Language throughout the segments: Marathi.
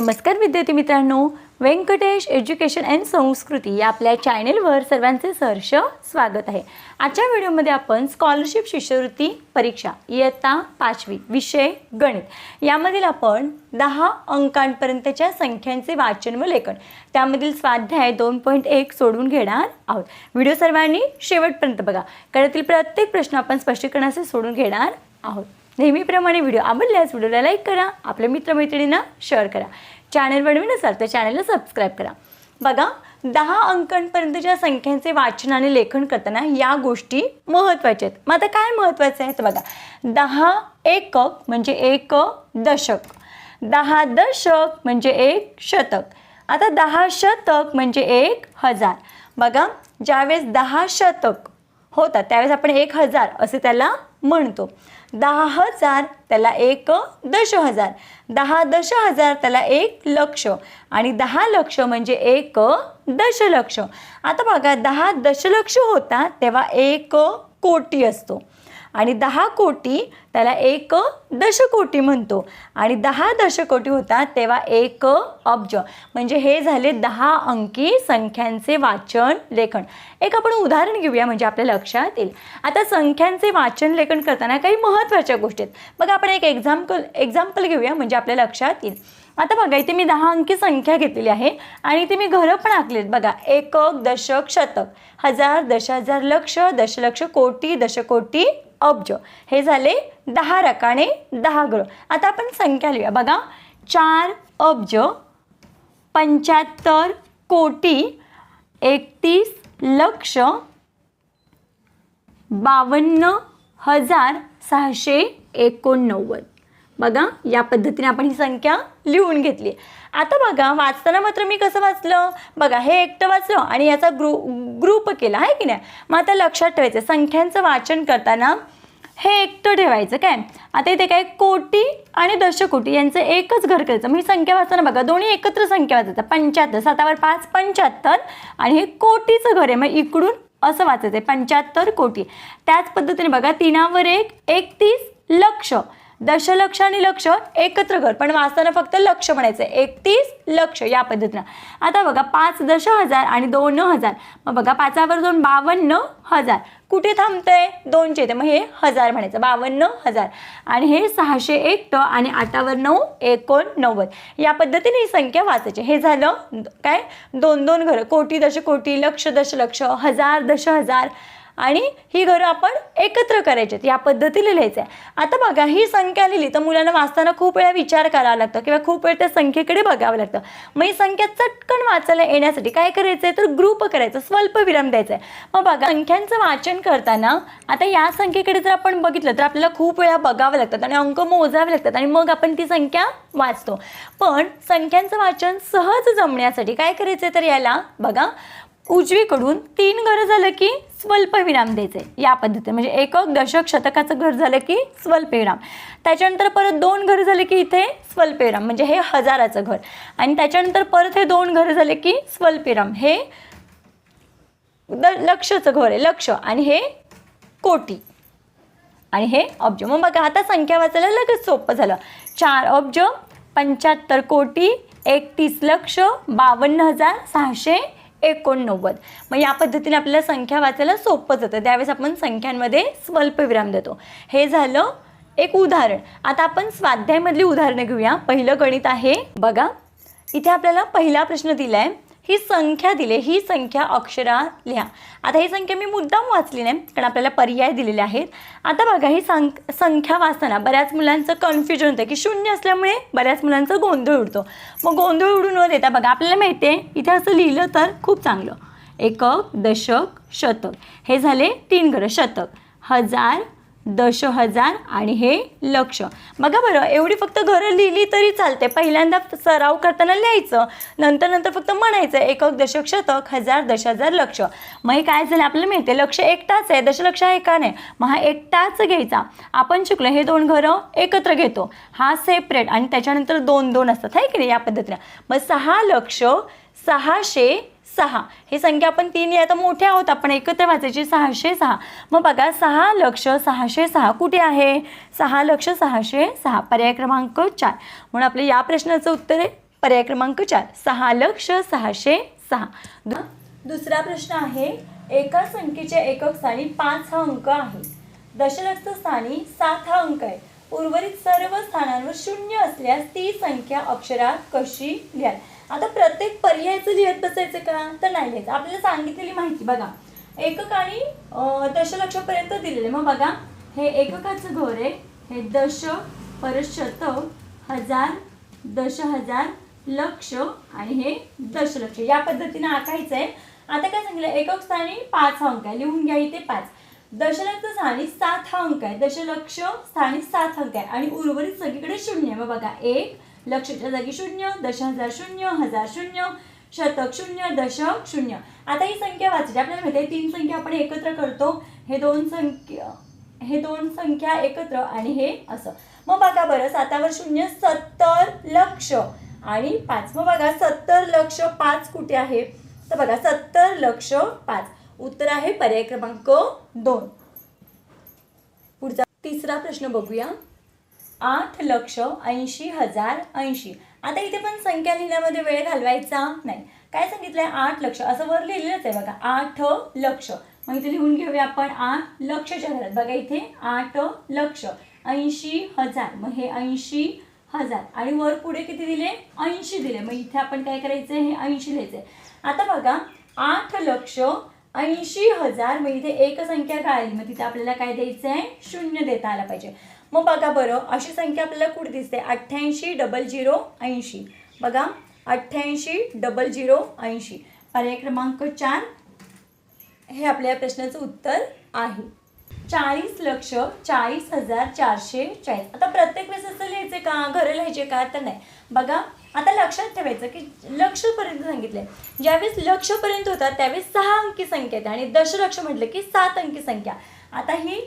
नमस्कार विद्यार्थी मित्रांनो. व्यंकटेश एज्युकेशन अँड संस्कृती या आपल्या चॅनेलवर सर्वांचे सहर्ष स्वागत आहे. आजच्या व्हिडिओमध्ये आपण स्कॉलरशिप शिष्यवृत्ती परीक्षा इयत्ता पाचवी विषय गणित. यामधील आपण दहा अंकांपर्यंतच्या संख्यांचे वाचन व लेखन त्यामधील स्वाध्याय दोन पॉईंट एक सोडून घेणार आहोत. व्हिडिओ सर्वांनी शेवटपर्यंत बघा. कारण प्रत्येक प्रश्न आपण स्पष्टीकरणाचे सोडून घेणार आहोत. नेहमीप्रमाणे व्हिडिओ आवडल्यास व्हिडिओला लाईक करा आपल्या मित्रमैत्रिणींना शेअर करा. चॅनलवर नवीन नसाल तर चॅनलला सबस्क्राईब करा. बघा दहा अंकांपर्यंतच्या संख्यांचे वाचन आणि लेखन करताना या गोष्टी महत्त्वाच्या आहेत. मग आता काय महत्त्वाचं आहे तर बघा. दहा एकक म्हणजे एक दशक. दहा दशक म्हणजे एक शतक. आता दहा शतक म्हणजे एक हजार. बघा ज्यावेळेस दहा शतक होतात त्यावेळेस आपण एक हजार असे त्याला म्हणतो. दहा हजार त्याला एक दश हजार दहा दश हजार त्याला एक लक्ष. आणि दहा लक्ष म्हणजे एक दशलक्ष. आता बघा दहा दशलक्ष होतात तेव्हा एक कोटी असतो. आणि दहा कोटी त्याला एक दशकोटी म्हणतो. आणि दहा दशकोटी होतात तेव्हा एक अब्ज. म्हणजे हे झाले दहा अंकी संख्यांचे वाचन लेखन. एक आपण उदाहरण घेऊया म्हणजे आपल्या लक्षात येईल. आता संख्यांचे वाचन लेखन करताना काही महत्त्वाच्या गोष्टी आहेत. बघा आपण एक एक्झाम्पल एक्झाम्पल घेऊया म्हणजे आपल्या लक्षात येईल. आता बघा इथे मी दहा अंकी संख्या घेतलेली आहे आणि इथे मी घरं पण आखलीत बघा एकक दशक शतक. हजार दश हजार लक्ष दशलक्ष कोटी दशकोटी अब्ज. हे झाले दहा रकाने दहा ग्रह आता आपण संख्या लिहूया. बघा चार अब्ज पंच्याहत्तर कोटी एकतीस लक्ष बावन्न हजार सहाशे एकोणनव्वद. बघा या पद्धतीने आपण ही संख्या लिहून घेतली. आता बघा वाचताना मात्र मी कसं वाचलं? बघा हे एकटं वाचलं आणि याचा ग्रु ग्रुप केला आहे की नाही? मग आता लक्षात ठेवायचं संख्यांचं वाचन करताना हे एकटं ठेवायचं काय? आता इथे काय? कोटी आणि दशकोटी यांचं एकच घर करायचं. मी संख्या वाचताना बघा दोन्ही एकत्र संख्या वाचायचं पंच्याहत्तर सातावर पाच पंच्याहत्तर आणि हे कोटीचं घर आहे. मग इकडून असं वाचायचं आहे पंच्याहत्तर कोटी. त्याच पद्धतीने बघा तीनावर एक एकतीस लक्ष. दशलक्ष आणि लक्ष एकत्र घर पण वाचताना फक्त लक्ष म्हणायचं. आहे एकतीस लक्ष या पद्धतीनं. आता बघा पाच दश हजार आणि दोन हजार. मग बघा पाचावर दोन बावन्न हजार. कुठे थांबतंय? दोनचे येते. मग हे हजार म्हणायचं. बावन्न हजार. आणि हे सहाशे एकटं आणि आठावर नऊ एकोणनव्वद. या पद्धतीने ही संख्या वाचायची. हे झालं काय? दोन दोन घरं. कोटी दश कोटी लक्ष दशलक्ष हजार दश हजार. आणि ही घरं आपण एकत्र करायची या पद्धतीने लिहायचं आहे आता बघा ही संख्या लिहिली तर मुलांना वाचताना खूप वेळा विचार करावा लागतो किंवा खूप वेळ त्या संख्येकडे बघावं लागतं. मग ही संख्या चटकन वाचायला येण्यासाठी काय करायचं आहे तर ग्रुप करायचं स्वल्प विराम द्यायचा आहे मग बघा संख्यांचं वाचन करताना आता या संख्येकडे जर आपण बघितलं तर आपल्याला खूप वेळा बघावं लागतात आणि अंक मोजावे लागतात आणि मग आपण ती संख्या वाचतो. पण संख्यांचं वाचन सहज जमण्यासाठी काय करायचं तर याला बघा उजवीकडून तीन घरं झालं की स्वल्पविराम द्यायचे. या पद्धतीने. म्हणजे एकक दशक शतकाचं घर झालं की स्वल्पविराम त्याच्यानंतर परत दोन घरं झाले की इथे स्वल्पविराम म्हणजे हे हजाराचं घर. आणि त्याच्यानंतर परत हे दोन घरं झाले की स्वल्पविराम हे द लक्षचं घर आहे. लक्ष. आणि हे कोटी. आणि हे अब्ज. मग बघा आता संख्या वाचायला लगेच सोपं झालं. चार अब्ज पंच्याहत्तर कोटी एकतीस लक्ष बावन्न हजार सहाशे एकोणनव्वद. मग या पद्धतीने आपल्याला संख्या वाचायला सोपं जातं. त्यावेळेस आपण संख्यांमध्ये स्वल्पविराम देतो. हे झालं एक उदाहरण. आता आपण स्वाध्यायमधली उदाहरणं घेऊया. पहिलं गणित आहे बघा. इथे आपल्याला पहिला प्रश्न दिला आहे ही संख्या दिली ही संख्या अक्षरा लिहा. आता ही संख्या मी मुद्दाम वाचली नाही कारण आपल्याला पर्याय दिलेले आहेत. आता बघा ही सं संख्या वाचताना बऱ्याच मुलांचं कन्फ्युजन होतं की शून्य असल्यामुळे बऱ्याच मुलांचं गोंधळ उडतो. मग गोंधळ उडून न देता बघा आपल्याला माहिती आहे इथे असं लिहिलं तर खूप चांगलं. एकक दशक शतक. हे झाले तीन घरं शतक हजार दश हजार आणि हे लक्ष. बघा बरं एवढी फक्त घरं लिहिली तरी चालते. पहिल्यांदा सराव करताना लिहायचं नंतर नंतर फक्त म्हणायचं एकक दशक शतक हजार दश हजार लक्ष. मग हे काय झालं आपल्याला माहिती आहे लक्ष एकटाच आहे. दशलक्ष आहे का नाही? मग हा एकटाच घ्यायचा. आपण शिकलो हे दोन घरं एकत्र घेतो. हा सेपरेट आणि त्याच्यानंतर दोन दोन असतात. आहे की नाही? या पद्धतीनं. मग सहा लक्ष सहाशे सहा. ही संख्या आपण तीन आहे तर मोठ्या आहोत आपण एकत्र वाचायची सहाशे सहा. मग बघा सहा लक्ष सहाशे सहा कुठे आहे? सहा लक्ष सहाशे सहा पर्याय क्रमांक चार. म्हणून आपले या प्रश्नाचं उत्तर आहे पर्याय क्रमांक चार. सहा लक्ष सहाशे सहा. दु- दुसरा प्रश्न आहे एका संख्येच्या एकक स्थानी पाच हा अंक आहे. दशलक्ष स्थानी सात हा अंक आहे. उर्वरित सर्व स्थानांवर शून्य असल्यास ती संख्या अक्षरात कशी लिहाल? आता प्रत्येक पर्यायाचं लिहित बसायचं का? तर नाही लिहायचं. आपल्याला सांगितलेली माहिती बघा. एकक आणि दशलक्षपर्यंत दिलेले. मग बघा हे एककाचं घर आहे. हे दश परशतक हजार दश हजार लक्ष आणि हे दशलक्ष. या पद्धतीने आखायचं आहे आता काय सांगितलं? एकक स्थानी पाच हा अंक आहे. लिहून घ्या इथे पाच. दशलक्ष स्थानी सात हा अंक आहे. दशलक्ष स्थानी सात अंक आहे. आणि उर्वरित सगळीकडे शून्य आहे. मग बघा एक लक्षच्या जागी शून्य दश हजार शून्य हजार शून्य शतक शून्य दशक शून्य. आता ही संख्या वाचली. आपल्याला माहिती आहे तीन संख्या आपण एकत्र करतो. हे दोन संख्या हे दोन संख्या एकत्र आणि हे असं. मग बघा बरं सातावर शून्य सत्तर लक्ष. आणि पाच. मग बघा सत्तर लक्ष पाच कुठे आहे? तर बघा सत्तर लक्ष पाच. उत्तर आहे पर्याय क्रमांक दोन. पुढचा तिसरा प्रश्न बघूया. आठ लक्ष ऐंशी हजार ऐंशी. आता इथे पण संख्या लिहिण्यामध्ये वेळ घालवायचा नाही. काय सांगितलंय? आठ लक्ष. असं वर लिहिलेलंच आहे बघा. आठ लक्ष. मग इथे लिहून घेऊया आपण आठ लक्षच्या घरात. बघा इथे आठ लक्ष ऐंशी हजार. मग हे ऐंशी हजार. आणि वर पुढे किती दिले? ऐंशी दिले. मग इथे आपण काय करायचं हे ऐंशी लिहायचंय. आता बघा आठ लक्ष ऐंशी हजार. मग इथे एक संख्या काय आली मग तिथे आपल्याला काय द्यायचं आहे शून्य देता आला पाहिजे. मग बघा बरं अशी संख्या आपल्याला कुठे दिसते? अठ्ठ्याऐंशी डबल झिरो ऐंशी. बघा अठ्ठ्याऐंशी डबल झिरो ऐंशी. पर्याय क्रमांक चार हे आपल्या प्रश्नाचं उत्तर आहे. चाळीस लक्ष चाळीस हजार चारशे चाळीस. आता प्रत्येक वेळेस असं लिहायचे का? घरं लिहायचे का? तर नाही. बघा आता लक्षात ठेवायचं की लक्षपर्यंत सांगितलं आहे ज्यावेळेस लक्षपर्यंत होता त्यावेळेस सहा अंकी संख्या येते. आणि दशलक्ष म्हटलं की सात अंकी संख्या. आता ही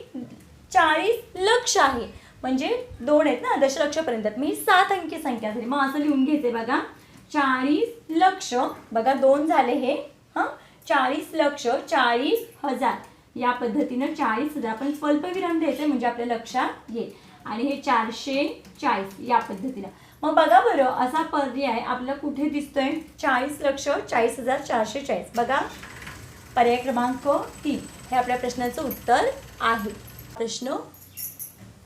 चाळीस लक्ष आहे. म्हणजे दोन आहेत ना दशलक्षपर्यंत. मी सात अंकी संख्या झाली मग असं लिहून घेते बघा. चाळीस लक्ष. बघा दोन झाले हे. हां? चाळीस लक्ष चाळीस हजार. या पद्धतीनं चाळीस हजार आपण स्वल्पविराम द्यायचं म्हणजे आपल्या लक्षात येईल. आणि हे चारशे चाळीस या पद्धतीनं. मग बघा बरं असा पर्याय आपल्याला कुठे दिसतोय? चाळीस लक्ष चाळीस हजार चारशे चाळीस. बघा पर्याय क्रमांक तीन. हे आपल्या प्रश्नाचं उत्तर आहे. प्रश्न.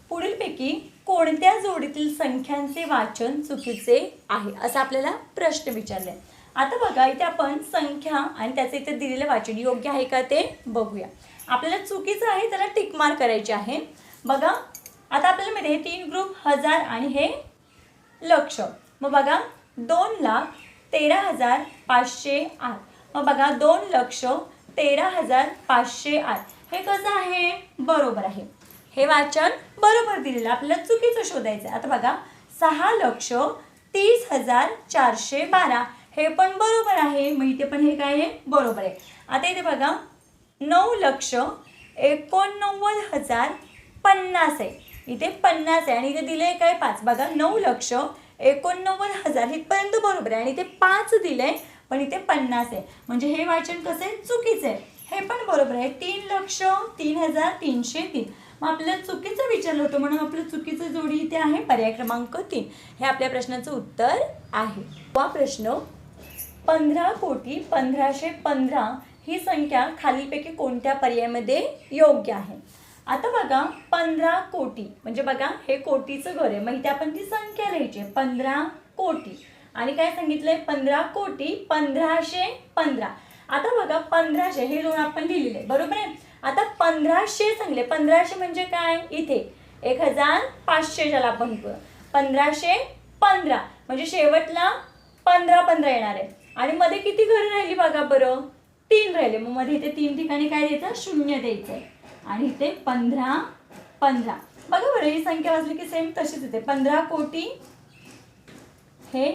पुढीलपैकी कोणत्या जोडीतील संख्यांचे वाचन चुकीचे आहे? असं आपल्याला प्रश्न विचारले आता बघा इथे आपण संख्या आणि त्याचं इथे दिलेलं वाचन योग्य आहे का ते बघूया. आपल्याला चुकीचं आहे त्याला टिकमार करायचे आहे. बघा आता आपल्याला माहिती आहे हे तीन ग्रुप हजार आणि हे लक्ष. मग बघा दोन लाख तेरा हजार पाचशे आठ. मग बघा दोन लक्ष तेरा हजार पाचशे आठ. हे कसं आहे? बरोबर आहे. हे वाचन बरोबर दिलेलं आपल्याला चुकीचं शोधायचं आहे आता बघा सहा लक्ष तीस हजार चारशे बारा. हे पण बरोबर आहे. मग इथे पण हे काय आहे? बरोबर आहे. आता इथे बघा नऊ लक्ष एकोणनव्वद हजार पन्नास आहे. इथे पन्नास आहे. आणि इथे दिलं आहे काय? पाच. बघा नऊ लक्ष एकोणनव्वद हजार. इथपर्यंत बरोबर आहे. आणि इथे पाच दिलं आहे पण इथे पन्नास आहे. म्हणजे हे वाचन कसं आहे? चुकीचं आहे. हे पण बरोबर आहे. तीन लक्ष तीन हजार तीनशे तीन. मग आपल्याला चुकीचं विचारलं होतं म्हणून आपलं चुकीचं जोडी इथे आहे पर्याय क्रमांक तीन. हे आपल्या प्रश्नाचं उत्तर आहे. हा प्रश्न पंधरा कोटी पंधराशे पंधरा ही संख्या खालीलपैकी कोणत्या पर्यायामध्ये योग्य आहे? आता बघा पंधरा कोटी. म्हणजे बघा हे कोटीचं घर आहे. मग इथे आपण ती संख्या लिहायची आहे. पंधरा कोटी. आणि काय सांगितलंय? पंधरा कोटी पंधराशे पंधरा. आता बघा पंधराशे हे लोन आपण लिहिलेले आहे, बरोबर आहे? आता पंधराशे सांगले पंधराशे म्हणजे काय? इथे. एक हजार पाचशे ज्याला आपण पंधराशे पंधरा. म्हणजे शेवटला पंधरा पंधरा येणार आहे. आणि मध्ये किती घरं राहिली बघा बरं? तीन राहिले. मग मध्ये इथे तीन ठिकाणी काय द्यायचं? शून्य द्यायचं. आहे आणि इथे पंधरा पंधरा. बघा बरं ही संख्या वाचली की सेम तशीच येते. पंधरा कोटी हे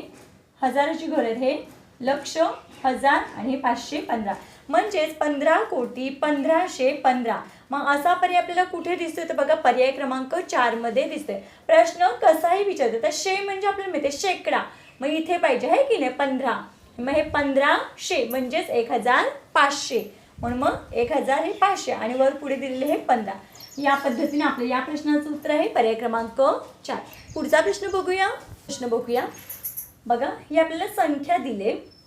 हजाराची घर आहेत. हे लक्ष हजार आणि पाचशे पंधरा. म्हणजेच पंधरा कोटी पंधराशे पंधरा. मग असा पर्याय आपल्याला कुठे दिसतोय? तर बघा पर्याय क्रमांक चारमध्ये दिसतोय. प्रश्न कसाही विचारतो तर शे म्हणजे आपल्याला माहिती आहे शेकडा. मग इथे पाहिजे आहे की नाही? पंधरा. मग हे पंधराशे म्हणजेच एक हजार पाचशे. म्हणून मग एक हजार हे पाचशे आणि वर पुढे दिलेले हे पंधरा. या पद्धतीने आपलं या प्रश्नाचं उत्तर आहे पर्याय क्रमांक चार. पुढचा प्रश्न बघूया. प्रश्न बघूया. बघा हे आपल्याला संख्या दिले.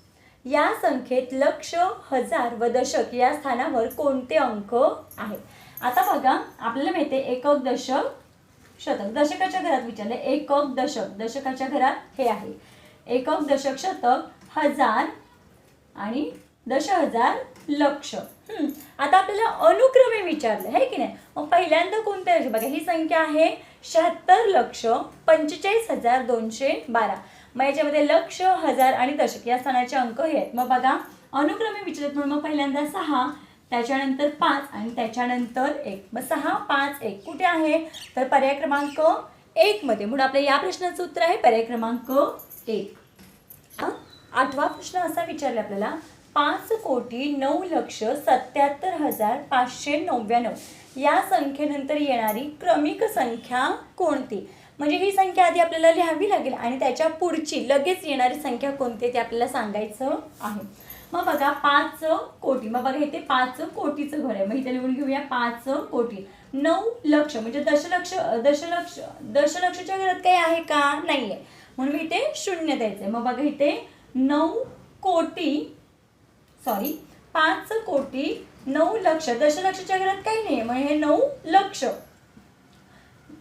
या संख्येत लक्ष हजार व दशक या स्थानावर कोणते अंक आहेत? आता बघा आपल्याला माहिती आहे एकक दशक शतक. दशकाच्या घरात विचारले एकक दशक. दशकाच्या घरात हे आहे. एकक दशक शतक हजार आणि दश हजार लक्ष. हम्म. आता आपल्याला अनुक्रमे विचारलं आहे की नाही? मग पहिल्यांदा कोणत्या बघा ही संख्या आहे शहात्तर लक्ष पंचेचाळीस हजार दोनशे बारा. मग याच्यामध्ये लक्ष हजार आणि दशक या स्थानाचे अंक हे आहेत. मग बघा अनुक्रमे विचारत म्हणून मग पहिल्यांदा सहा त्याच्यानंतर पाच आणि त्याच्यानंतर एक. मग सहा पाच एक. कुठे आहे? तर पर्याय क्रमांक एकमध्ये म्हणून आपल्या या प्रश्नाचं उत्तर आहे पर्याय क्रमांक एक. आठवा प्रश्न असा विचारला आपल्याला. पाच कोटी नऊ लक्ष सत्याहत्तर हजार पाचशे नव्याण्णव. या संख्येनंतर येणारी क्रमिक संख्या कोणती? म्हणजे ही संख्या आधी आपल्याला लिहावी लागेल आणि त्याच्या पुढची लगेच येणारी संख्या कोणती आहे ते आपल्याला सांगायचं आहे. मग बघा पाच कोटी. मग बघा इथे पाच कोटीचं घर आहे. मग इथे लिहून घेऊया पाच कोटी. नऊ लक्ष. म्हणजे दशलक्ष दशलक्ष दशलक्षच्या घरात काही आहे का? नाही आहे म्हणून मी इथे शून्य द्यायचं आहे मग बघा इथे नऊ कोटी सॉरी पाच कोटी नऊ लक्ष. दशलक्षच्या घरात काही नाही म्हणजे हे नऊ लक्ष.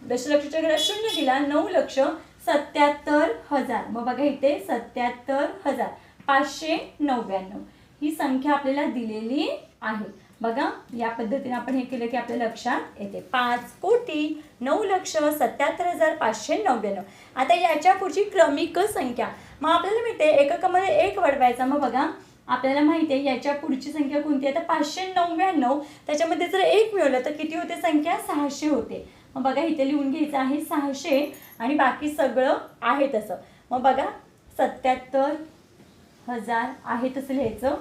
दशलक्षच्या घरात शून्य दिला नऊ लक्ष सत्याहत्तर हजार. मग बघा इथे सत्याहत्तर हजार पाचशे नव्याण्णव. ही संख्या आपल्याला दिलेली आहे. बघा या पद्धतीने आपण हे केलं की आपल्या लक्षात येते. पाच कोटी नऊ लक्ष सत्याहत्तर हजार पाचशे नव्याण्णव. आता याच्या पुढची क्रमिक संख्या. मग आपल्याला माहिती आहे एककामध्ये एक वाढवायचा. मग बघा आपल्याला माहिती आहे याच्या पुढची संख्या कोणती आहे? तर पाचशे नव्याण्णव. त्याच्यामध्ये जर एक मिळवलं तर किती होते? संख्या सहाशे होते. मग बघा इथे लिहून घ्यायचं आहे सहाशे आणि बाकी सगळं आहे तसं. मग बघा सत्याहत्तर हजार आहे तसं लिहायचं.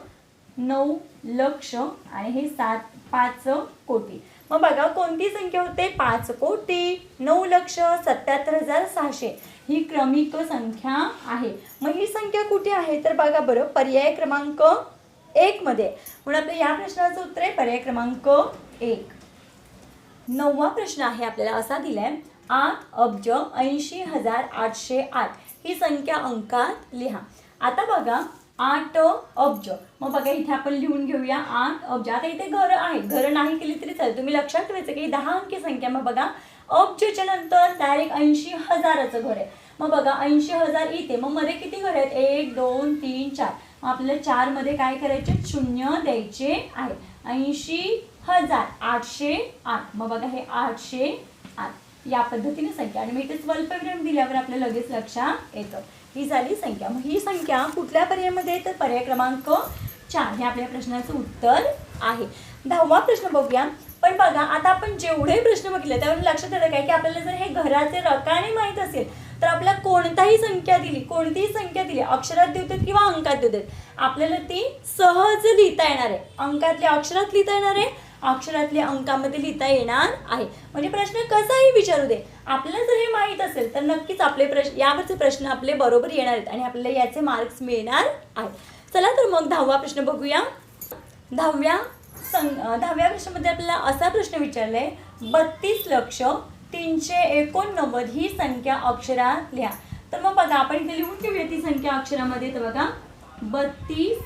नऊ लक्ष आणि हे सात पाच कोटी. मग बघा कोणती संख्या होते? पाच कोटी. नऊ लक्ष सत्याहत्तर हजार सहाशे. ही क्रमिक संख्या आहे. मग ही संख्या कुठे आहे? तर बघा बरं पर्याय क्रमांक एकमध्ये म्हणून आपल्या या प्रश्नाचं उत्तर आहे पर्याय क्रमांक एक. नववा प्रश्न आहे आपल्याला असा दिलाय आठ अब्ज ऐंशी हजार आठशे आठ. ही संख्या अंकात लिहा. आता बघा आठ अब्ज. मग बघा इथे आपण लिहून घेऊया आठ अब्ज. आता इथे घर आहे घर नाही केली तरी चालेल. तुम्ही लक्षात ठेवायचं की दहा अंकी संख्या. मग बघा अब्जच्या नंतर डायरेक्ट ऐंशी हजाराचं घर आहे. मग बघा ऐंशी हजार इथे. मग मध्ये किती घर आहेत? एक दोन तीन चार. मग आपल्याला चारमध्ये काय करायचे? शून्य द्यायचे आहे. ऐंशी हजार आठशे आठ. मग बघा हे आठशे आठ. या पद्धतीने संख्या. आणि मी इथे स्वल्पविराम दिल्यावर आपल्या लगेच लक्षात येतं. ही झाली संख्या. मग ही संख्या कुठल्या पर्यायामध्ये तर पर्याय क्रमांक चार. हे आपल्या प्रश्नाचं उत्तर आहे. दहावा प्रश्न बघूया. पण बघा आता आपण जेवढे प्रश्न बघितले त्यावरून लक्षात येतं काय की आपल्याला जर हे घराचे रकाने माहीत असेल तर आपल्याला कोणताही संख्या दिली कोणतीही संख्या दिली अक्षरात देऊ देत किंवा अंकात देऊ देत आपल्याला ती सहज लिहिता येणार आहे. अंकातल्या अक्षरात लिहिता येणार आहे अक्षरातल्या अंकामध्ये लिहिता येणार आहे. म्हणजे प्रश्न कसाही विचारू दे. आपल्याला जर हे माहीत असेल तर नक्कीच आपले प्रश्न यावरचे प्रश्न आपले बरोबर येणार आहेत आणि आपल्याला याचे मार्क्स मिळणार आहेत. चला तर मग दहावा प्रश्न बघूया. दहाव्या सं दहाव्या प्रश्नामध्ये आपल्याला असा प्रश्न विचारला आहे बत्तीस लक्ष तीनशे एकोणनव्वद ही संख्या अक्षरात लिहा. तर मग बघा आपण इथे लिहून घेऊया ती संख्या अक्षरामध्ये. तर बघा बत्तीस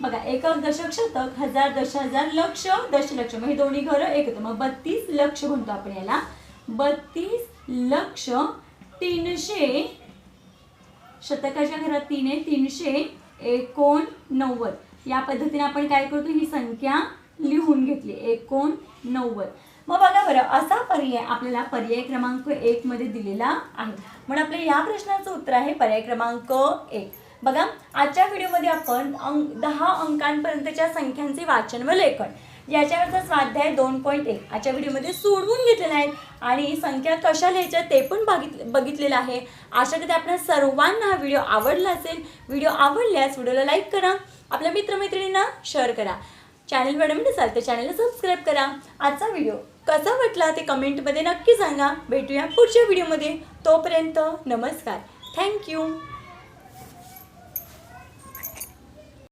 बघा एकक दशक शतक हजार दश हजार लक्ष दशलक्ष मग हे दोन्ही घरं एक होतं. मग बत्तीस लक्ष म्हणतो आपण याला. बत्तीस लक्ष तीनशे शतकाच्या घरात तीन आहे. तीनशे एकोणनव्वद. या पद्धतीने आपण काय करतो? ही संख्या लिहून घेतली. एकोणनव्वद. मग बघा बरं असा पर्याय आपल्याला पर्याय क्रमांक एक मध्ये दिलेला आहे. म्हणून आपल्या या प्रश्नाचं उत्तर आहे पर्याय क्रमांक एक. बघा आजच्या व्हिडिओमध्ये आपण अंक दहा अंकांपर्यंतच्या संख्यांचे वाचन व लेखन याच्यावरचा स्वाध्याय दोन पॉईंट एक. आजच्या व्हिडिओमध्ये सोडवून घेतलेला आहे आणि संख्या कशा लिहायच्या ते पण बघित बघितलेलं आहे. आशा करते आपल्या सर्वांना हा व्हिडिओ आवडला असेल. व्हिडिओ आवडल्यास व्हिडिओला लाईक करा. आपल्या मित्रमैत्रिणींना शेअर करा. चॅनल मॅडम असाल तर चॅनलला सबस्क्राईब करा. आजचा व्हिडिओ कसा वाटला ते कमेंटमध्ये नक्की सांगा. भेटूया पुढच्या व्हिडिओमध्ये. तोपर्यंत नमस्कार. थँक्यू